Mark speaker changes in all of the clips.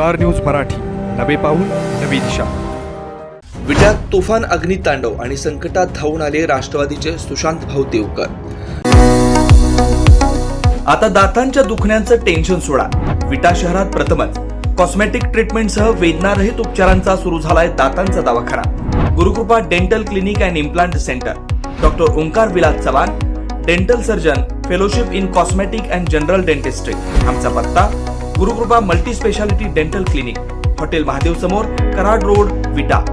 Speaker 1: Star news Marathi. नवे पाऊल नवी दिशा.
Speaker 2: विट्यात तुफान अग्नितांडव आणि संकटात धावून आले राष्ट्रवादीचे सुशांत भाऊ देवकर. आता दातांच्या दुखण्याचं टेन्शन सोडा. विटा शहरात प्रथमच. कॉस्मेटिक ट्रीटमेंटसह वेदनारहित उपचारांचा सुरू झालाय दातांचा दवाखाना. Gurukripa dental clinic and implant centre doctor Omkar Vilas Chavan dental surgeon fellowship in cosmetic and general dentistry आमचा पत्ता Gurukripa multi speciality dental clinic hotel Mahadev समोर कराड रोड विटा.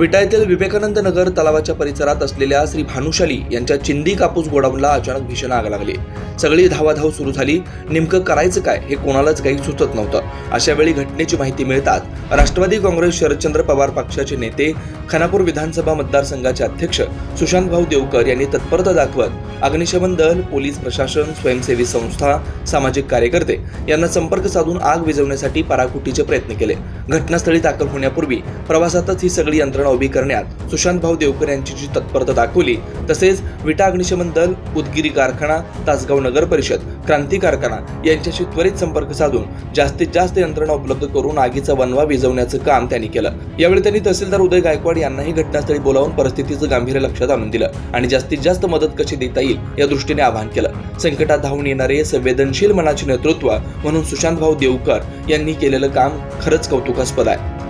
Speaker 2: विटायतील विवेकानंद नगर तलावाच्या परिसरात असलेल्या श्री भानुशाली यांच्या चिंदी कापूस गोडाऊनला अचानक भीषण आग लागली. सगळी धावाधाव सुरू झाली. नेमकं करायचं काय हे कोणालाच काही सुचत नव्हतं. अशा वेळी घटनेची माहिती मिळतात राष्ट्रवादी काँग्रेस शरदचंद्र पवार पक्षाचे नेते खानापूर विधानसभा मतदारसंघाचे अध्यक्ष सुशांत भाऊ देवकर यांनी तत्परता दाखवत अग्निशमन दल पोलीस प्रशासन स्वयंसेवी संस्था सामाजिक कार्यकर्ते यांना संपर्क साधून आग विझवण्यासाठी पराकुटीचे प्रयत्न केले. घटनास्थळी दाखल होण्यापूर्वी प्रवासातच ही सगळी यंत्रणा उभी करण्यात सुशांत भाऊ देवकर यांची जी तत्परता दाखवली तसेच विटा अग्निशमन दल उदगिरी कारखाना तासगाव नगर परिषद क्रांती कारखाना यांच्याशी त्वरित संपर्क साधून जास्तीत जास्त यंत्रणा उपलब्ध करून आगीचा वनवा विझवण्याचं काम त्यांनी केलं. यावेळी त्यांनी तहसीलदार उदय गायकवाड यांनाही घटनास्थळी बोलावून परिस्थितीचं गांभीर्य लक्षात आणून दिलं आणि जास्तीत जास्त मदत कशी देता येईल या दृष्टीने आवाहन केलं. संकटात धावून येणारे संवेदनशील मनाचे नेतृत्व म्हणून सुशांत भाऊ देवकर यांनी केलेलं काम खरंच कौतुकास्पद आहे.